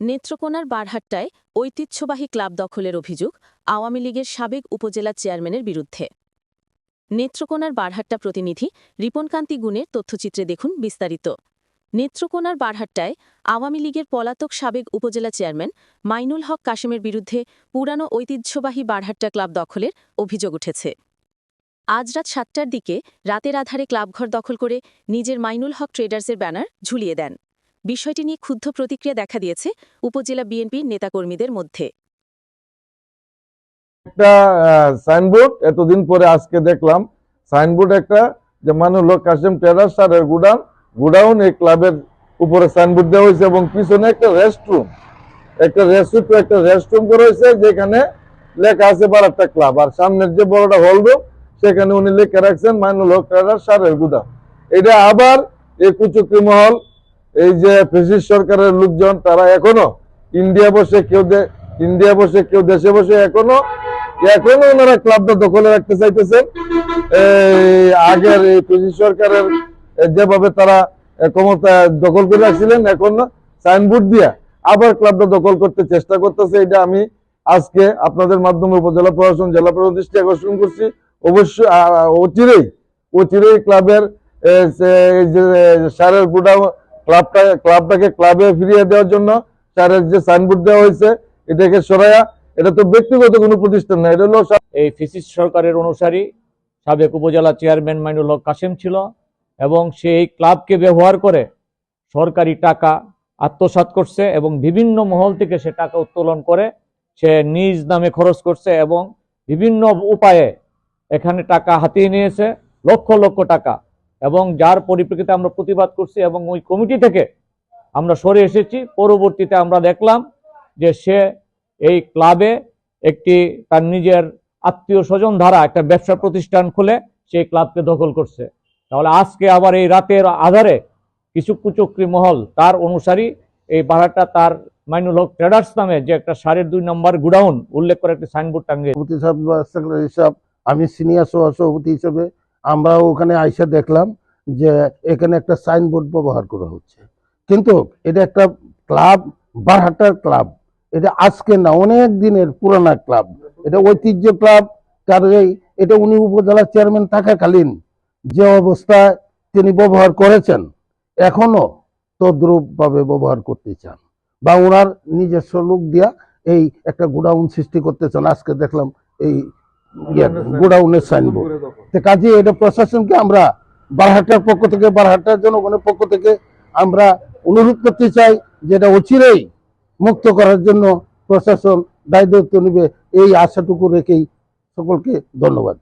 নেত্রকোনার বারহাট্টায় ঐতিহ্যবাহী ক্লাব দখলের অভিযোগ আওয়ামী লীগের সাবেক উপজেলা চেয়ারম্যানের বিরুদ্ধে। নেত্রকোনার বারহাট্টা প্রতিনিধি রিপনকান্তি গুণের তথ্যচিত্রে দেখুন বিস্তারিত। নেত্রকোনার বারহাট্টায় আওয়ামী লীগের পলাতক সাবেক উপজেলা চেয়ারম্যান মাইনুল হক কাশেমের বিরুদ্ধে পুরানো ঐতিহ্যবাহী বারহাট্টা ক্লাব দখলের অভিযোগ উঠেছে। আজ রাত সাতটার দিকে রাতের আধারে ক্লাবঘর দখল করে নিজের মাইনুল হক ট্রেডার্সের ব্যানার ঝুলিয়ে দেন। বিষয়টি নিয়ে ক্ষুব্ধ প্রতিক্রিয়া দেখা দিয়েছে উপজেলা বিএনপির নেতাকর্মীদের মধ্যে। একটা সাইনবোর্ড, এতদিন পরে আজকে দেখলাম, সাইনবোর্ড একটা, যে মানুষ কাসিম টেরাস স্যারের গুডাউন গুডাউন এই ক্লাবের উপরে সাইনবোর্ড দেওয়া হয়েছে এবং পিছনে একটা রেস্টরুম একটা রেস্টরুম একটা রেস্টরুম করা হয়েছে, যেখানে লেখা আছে বারাট্টা ক্লাব, আর সামনের যে বড়টা হল রুম, সেখানে উনি লিখে রাখছেন মাইনুল হক টেরাস সারের গুদাম এটা আবার এই কুচুকরি মহল এই যে ফেসিস সরকারের লোকজন, তারা এখনও ইন্ডিয়া বসে কেউ ইন্ডিয়া বসে কেউ দেশে বসে এখনও এখনও ওনারা ক্লাবটা দখলে রাখতে চাইতেছেন। আগের এই পিসি সরকারের যেভাবে তারা ক্ষমতা দখল করে রাখছিলেন, এখন সাইনবোর্ড দিয়া আবার ক্লাবটা দখল করতে চেষ্টা করতেছে। এটা আমি আজকে আপনাদের মাধ্যমে উপজেলা প্রশাসন, জেলা প্রশাসন দৃষ্টি আকর্ষণ করছি। অবশ্যই অচিরেই অচিরেই ক্লাবের সারের গুডাউন ক্লাবটা, ক্লাবটাকে ক্লাবে ফিরিয়ে দেওয়ার জন্য সারের যে সাইনবোর্ড দেওয়া হয়েছে, এটাকে সরাইয়া, এটা তো ব্যক্তিগত কোনো প্রতিষ্ঠান না, এটা হলো এই ফিসিস সরকারের অনুসারী সাবেক উপজেলা চেয়ারম্যান মাইনুল হক কাসেম ছিল এবং সে এই ক্লাবকে ব্যবহার করে সরকারি টাকা আত্মসাৎ করছে এবং বিভিন্ন মহল থেকে সে টাকা উত্তোলন করে সে নিজ নামে খরচ করছে এবং বিভিন্ন উপায়ে এখানে টাকা হাতিয়ে নিয়েছে, লক্ষ লক্ষ টাকা। এবং যার পরিপ্রেক্ষিতে আমরা প্রতিবাদ করছি এবং ওই কমিটি থেকে আমরা সরে এসেছি। পরবর্তীতে আমরা দেখলাম যে সে এই ক্লাবে একটি তার নিজের আত্মীয় স্বজন ধারা একটা ব্যবসা প্রতিষ্ঠান খুলে সেই ক্লাবকে দখল করছে। তাহলে আজকে আবার এই রাতের আধারে কিছু কুচক্রি মহল তার অনুসারী এই ভাড়াটা তার মাইনুল হক ট্রেডার্স নামে যে একটা সাড়ে দুই নম্বর গুডাউন উল্লেখ করে একটি সাইনবোর্ড টাঙ্গে আমি সিনিয়র সভাপতি হিসেবে আমরা ওখানে আইসা দেখলাম যে এখানে একটা সাইনবোর্ড ব্যবহার করা হচ্ছে। কিন্তু এটা একটা ক্লাব, বারহাটার ক্লাব। এটা আজকে না, অনেক দিনের পুরানা ক্লাব। এটা ঐতিহ্য ক্লাব কারণেই এটা উনি উপজেলা চেয়ারম্যান থাকাকালীন যে অবস্থায় তিনি ব্যবহার করেছেন, এখনও তদ্রুপভাবে ব্যবহার করতে চান বা ওনার নিজস্ব লোক দিয়া এই একটা গোডাউন সৃষ্টি করতে চান। আজকে দেখলাম এই গোডাউনের সাইনবোর্ড তো কাজে এটা প্রশাসনকে আমরা বারহাটার পক্ষ থেকে বারহাটার জনগণের পক্ষ থেকে আমরা অনুরোধ করতে চাই যে এটা অচিরেই মুক্ত করার জন্য প্রশাসন দায়িত্ব নেবে। এই আশাটুকু রেখেই সকলকে ধন্যবাদ।